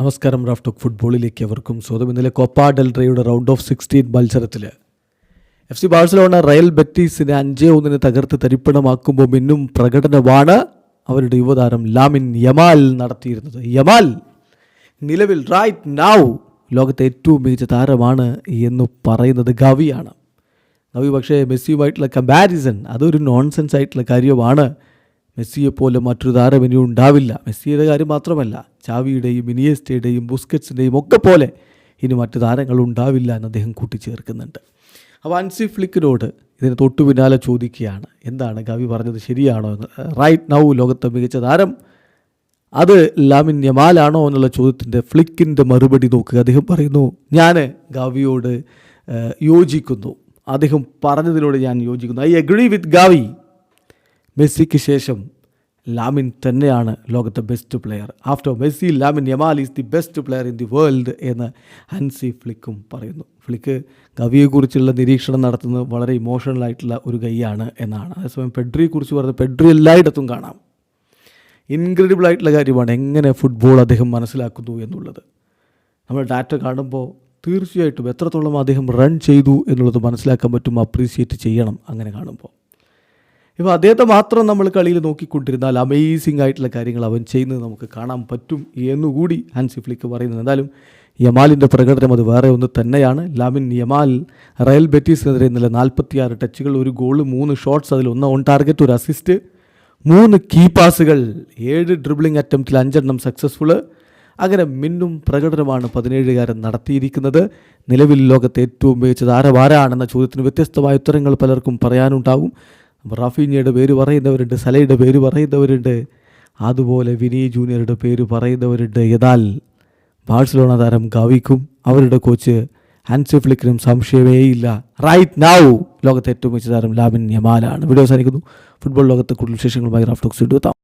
നമസ്കാരം Raf talk ഫുട്ബോളിലേക്ക് അവർക്കും സ്വന്തം ഇന്നലെ കോപ്പ ഡെൽറയുടെ റൗണ്ട് ഓഫ് സിക്സ്റ്റീൻ മത്സരത്തിൽ എഫ് സി ബാഴ്സലോണ റയൽ ബെറ്റീസിനെ അഞ്ചേ ഒന്നിന് തകർത്ത് തരിപ്പണമാക്കുമ്പോൾ മിന്നും പ്രകടനമാണ് അവരുടെ യുവതാരം ലാമിൻ യമാൽ നടത്തിയിരുന്നത്. യമാൽ നിലവിൽ റൈറ്റ് നൗ ലോകത്തെ ഏറ്റവും മികച്ച താരമാണ് എന്ന് പറയുന്നത് ഗവിയാണ്. ഗവി പക്ഷേ മെസ്സിയുമായിട്ടുള്ള കമ്പാരിസൺ അതൊരു നോൺസെൻസ് ആയിട്ടുള്ള കാര്യമാണ്. മെസ്സിയെപ്പോലെ മറ്റൊരു താരം ഉണ്ടാവില്ല. മെസ്സിയുടെ കാര്യം മാത്രമല്ല ചാവിയുടെയും ഇനിയസ്റ്റയുടെയും ബുസ്കറ്റ്സിന്റെയും ഒക്കെ പോലെ ഇനി മറ്റു താരങ്ങൾ ഉണ്ടാവില്ല എന്ന് അദ്ദേഹം കൂട്ടിച്ചേർക്കുന്നുണ്ട്. അപ്പോൾ അൻസി ഫ്ലിക്കിനോട് ഇതിന് തൊട്ടു പിന്നാലെ ചോദിക്കുകയാണ് എന്താണ് ഗവി പറഞ്ഞത് ശരിയാണോ എന്ന്? റൈറ്റ് നൗ ലോകത്തെ മികച്ച താരം അത് ലാമിൻ യമാലാണോ എന്നുള്ള ചോദ്യത്തിന്റെ ഫ്ലിക്കിന്റെ മറുപടി നോക്കുക. അദ്ദേഹം പറയുന്നു ഞാൻ ഗാവിയോട് യോജിക്കുന്നു. അദ്ദേഹം പറഞ്ഞതിനോട് ഞാൻ യോജിക്കുന്നു. I agree with Gavi. മെസ്സിക്ക് ശേഷം ലാമിൻ തന്നെയാണ് ലോകത്തെ best player after Messi Lamine Yamal is the best player in the world എന്ന് ഹൻസി ഫ്ലിക്കും പറയുന്നു. ഫ്ലിക്ക് ഗവിയെക്കുറിച്ചുള്ള നിരീക്ഷണം നടത്തുന്നത് വളരെ ഇമോഷണൽ ആയിട്ടുള്ള ഒരു കൈയാണ് എന്നാണ്. അതേസമയം പെഡ്രിയെക്കുറിച്ച് പറഞ്ഞത് പെഡ്രി എല്ലായിടത്തും കാണാം. ഇൻക്രെഡിബിൾ ആയിട്ടുള്ള കാര്യമാണ് എങ്ങനെ ഫുട്ബോൾ അദ്ദേഹം മനസ്സിലാക്കുന്നു എന്നുള്ളത്. നമ്മൾ ഡാറ്റ കാണുമ്പോൾ തീർച്ചയായിട്ടും എത്രത്തോളം അദ്ദേഹം റൺ ചെയ്തു എന്നുള്ളത് മനസ്സിലാക്കാൻ പറ്റും അപ്രീസിയേറ്റ് ചെയ്യണം അങ്ങനെ കാണുമ്പോൾ. ഇപ്പോൾ അദ്ദേഹത്തെ മാത്രം നമ്മൾ കളിയിൽ നോക്കിക്കൊണ്ടിരുന്നാൽ അമേസിംഗ് ആയിട്ടുള്ള കാര്യങ്ങൾ അവൻ ചെയ്യുന്നത് നമുക്ക് കാണാൻ പറ്റും എന്നുകൂടി ഹാൻസി ഫ്ലിക്ക് പറയുന്നത്. എന്തായാലും യമാലിന്റെ പ്രകടനം അത് വേറെ ഒന്ന് തന്നെയാണ്. ലാമിൻ യമാൽ റയൽ ബെറ്റീസിനെതിരെ ഇന്നലെ നാൽപ്പത്തിയാറ് ടച്ചുകൾ ഒരു ഗോൾ മൂന്ന് ഷോട്ട്സ് അതിൽ ഒന്ന് ഓൺ ടാർഗറ്റ് ഒരു അസിസ്റ്റ് മൂന്ന് കീ പാസുകൾ ഏഴ് ഡ്രിബിളിംഗ് അറ്റംപ്റ്റിൽ അഞ്ചെണ്ണം സക്സസ്ഫുൾ അങ്ങനെ മിന്നും പ്രകടനമാണ് പതിനേഴുകാരൻ നടത്തിയിരിക്കുന്നത്. നിലവിൽ ലോകത്തെ ഏറ്റവും മികച്ച താരമാരാണെന്ന ചോദ്യത്തിന് വ്യത്യസ്തമായ ഉത്തരങ്ങൾ പലർക്കും പറയാനുണ്ടാകും റാഫീഞ്ഞയുടെ പേര് പറയുന്നവരുണ്ട് സലയുടെ പേര് പറയുന്നവരുണ്ട്. അതുപോലെ വിനി ജൂനിയറുടെ പേര് പറയുന്നവരുണ്ട്. എന്നാൽ ബാഴ്സലോണ താരം ഗാവിക്കും അവരുടെ കോച്ച് ഹാൻസി ഫ്ലിക്കിനും സംശയമേയില്ല റൈറ്റ് നൗ ലോകത്തെ ഏറ്റവും മികച്ച താരം ലാമിൻ യമാലാണ്. വീഡിയോ അവസാനിക്കുന്നു. ഫുട്ബോൾ ലോകത്തെ കൂടുതൽ വിശേഷങ്ങളുമായി റാഫ്റ്റോക്സ് എത്താം.